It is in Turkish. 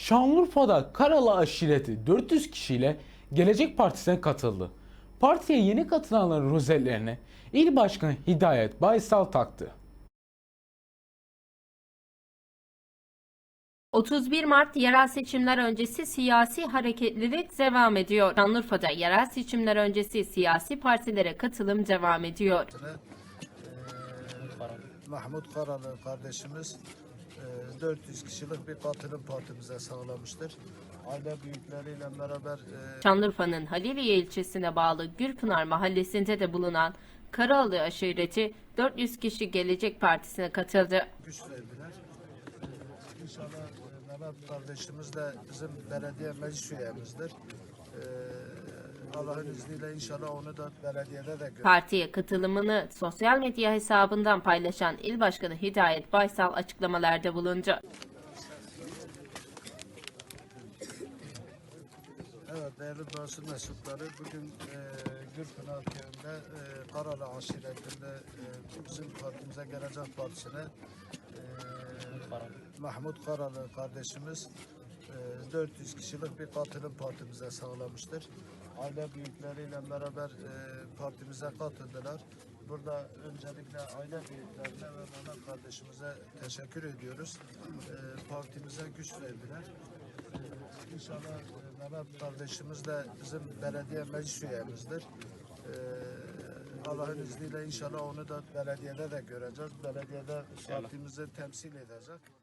Şanlıurfa'da Karalı aşireti 400 kişiyle Gelecek Partisi'ne katıldı. Partiye yeni katılanların rozetlerini İl Başkanı Hidayet Baysal taktı. 31 Mart yerel seçimler öncesi siyasi hareketlilik devam ediyor. Şanlıurfa'da yerel seçimler öncesi siyasi partilere katılım devam ediyor. Mahmut Karalı kardeşimiz 400 kişilik bir katılım partimize sağlamıştır. Aile büyükleriyle beraber e, Şanlıurfa'nın Haliliye ilçesine bağlı Gürpınar mahallesinde de bulunan Karalı aşireti 400 kişi Gelecek Partisi'ne katıldı. güç verdiler. E, İnşallah e, Mehmet kardeşimiz de bizim belediye meclis üyemizdir. E, Allah'ın izniyle inşallah onu da belediyede de görürüz. Partiye katılımını sosyal medya hesabından paylaşan İl Başkanı Hidayet Baysal açıklamalarda bulundu. Evet değerli basın mensupları bugün e, Gürpınar köyünde e, Karalı aşiretinde e, bizim partimize Gelecek Partisi'ne e, Mahmut Karalı kardeşimiz e, 400 kişilik bir katılım partimize sağlamıştır. Aile büyükleriyle beraber e, partimize katıldılar. Burada öncelikle aile büyüklerine ve Mehmet kardeşimize teşekkür ediyoruz. E, partimize güç verdiler. Ee, İnşallah e, Mehmet kardeşimiz de bizim belediye meclis üyemizdir. Ee, Allah'ın izniyle inşallah onu da belediyede de göreceğiz. Belediyede partimizi temsil edecek.